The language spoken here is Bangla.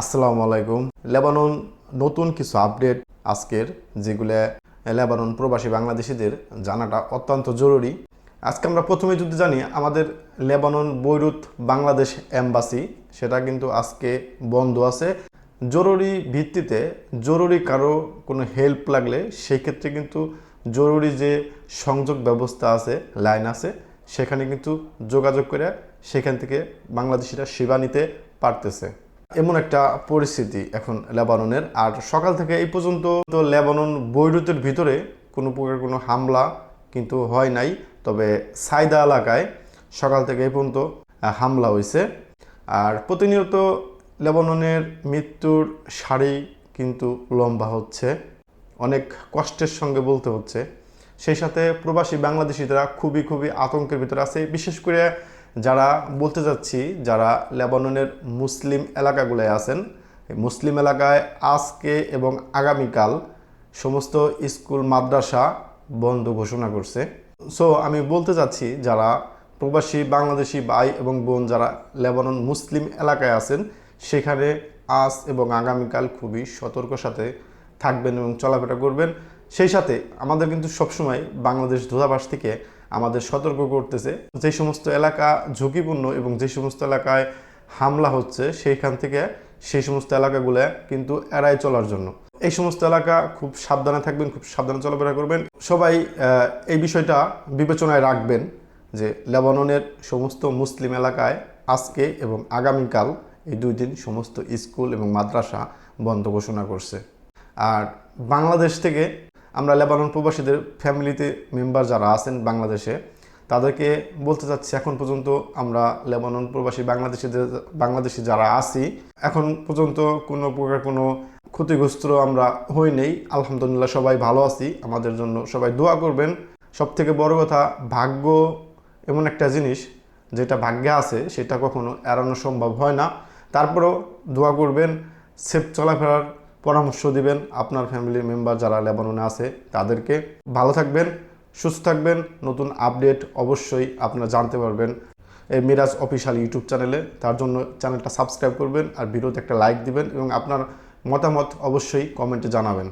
আসসালামু আলাইকুম। লেবানন নতুন কিছু আপডেট। আজকের যেগুলো লেবানন প্রবাসী বাংলাদেশিদের জানাটা অত্যন্ত জরুরি। আজকে আমরা প্রথমে যদি জানি, আমাদের লেবানন, বৈরুত বাংলাদেশ এম্বাসি, সেটা কিন্তু আজকে বন্ধ আছে। জরুরি ভিত্তিতে, জরুরি কারও কোনো হেল্প লাগলে সেই ক্ষেত্রে কিন্তু জরুরি যে সংযোগ ব্যবস্থা আছে, লাইন আছে, সেখানে কিন্তু যোগাযোগ করে সেখান থেকে বাংলাদেশিরা সেবা নিতে পারতেছে। এমন একটা পরিস্থিতি এখন লেবাননের। আর সকাল থেকে এই পর্যন্ত তো লেবানন বৈরুতের ভিতরে কোনো প্রকার কোনো হামলা কিন্তু হয় নাই। তবে সাইদা এলাকায় সকাল থেকে এই পর্যন্ত হামলা হয়েছে আর প্রতিনিয়ত লেবাননের মৃত্যুর সারি কিন্তু লম্বা হচ্ছে। অনেক কষ্টের সঙ্গে বলতে হচ্ছে। সেই সাথে প্রবাসী বাংলাদেশিরা খুবই খুবই আতঙ্কের ভিতরে আছে। বিশেষ করে যারা, বলতে যাচ্ছি যারা লেবাননের মুসলিম এলাকাগুলোয় আছেন মুসলিম এলাকায় আজকে এবং আগামীকাল সমস্ত স্কুল, মাদ্রাসা বন্ধ ঘোষণা করছে। সো আমি বলতে চাচ্ছি, যারা প্রবাসী বাংলাদেশি ভাই এবং বোন যারা লেবানন মুসলিম এলাকায় আছেন, সেখানে আজ এবং আগামীকাল খুবই সতর্ক সাথে থাকবেন এবং চলাফেরা করবেন। সেই সাথে আমাদের কিন্তু সবসময় বাংলাদেশ দূতাবাস থেকে আমাদের সতর্ক করতেছে। যে সমস্ত এলাকা ঝুঁকিপূর্ণ এবং যে সমস্ত এলাকায় হামলা হচ্ছে, সেইখান থেকে সেই সমস্ত এলাকাগুলো কিন্তু এড়াই চলার জন্য। এই সমস্ত এলাকা খুব সাবধানে থাকবেন, খুব সাবধানে চলাফেরা করবেন। সবাই এই বিষয়টা বিবেচনায় রাখবেন যে লেবাননের সমস্ত মুসলিম এলাকায় আজকে এবং আগামীকাল এই দুই দিন সমস্ত স্কুল এবং মাদ্রাসা বন্ধ ঘোষণা করছে। আর বাংলাদেশ থেকে আমরা লেবানন প্রবাসীদের ফ্যামিলিতে মেম্বার যারা আছেন বাংলাদেশে, তাদেরকে বলতে চাচ্ছি, এখন পর্যন্ত আমরা লেবানন প্রবাসী বাংলাদেশিদের, বাংলাদেশি যারা আছি, এখন পর্যন্ত কোনো প্রকার কোনো ক্ষতিগ্রস্ত আমরা হই নেই। আলহামদুলিল্লাহ সবাই ভালো আছি, আমাদের জন্য সবাই দোয়া করবেন। সব থেকে বড় কথা, ভাগ্য এমন একটা জিনিস, যেটা ভাগ্যে আছে, সেটা কখনো এড়ানো সম্ভব হয় না। তারপরেও দোয়া করবেন, সেফ চলাফেরার পরামর্শ দিবেন আপনার ফ্যামিলির মেম্বার যারা লেবাননে আছে, তাদেরকে। ভালো থাকবেন, সুস্থ থাকবেন, নতুন আপডেট অবশ্যই আপনারা জানতে পারবেন এই মিরাজ অফিসিয়াল ইউটিউব চ্যানেলে। তার জন্য চ্যানেলটা সাবস্ক্রাইব করবেন আর ভিডিওতে একটা লাইক দিবেন এবং আপনার মতামত অবশ্যই কমেন্টে জানাবেন।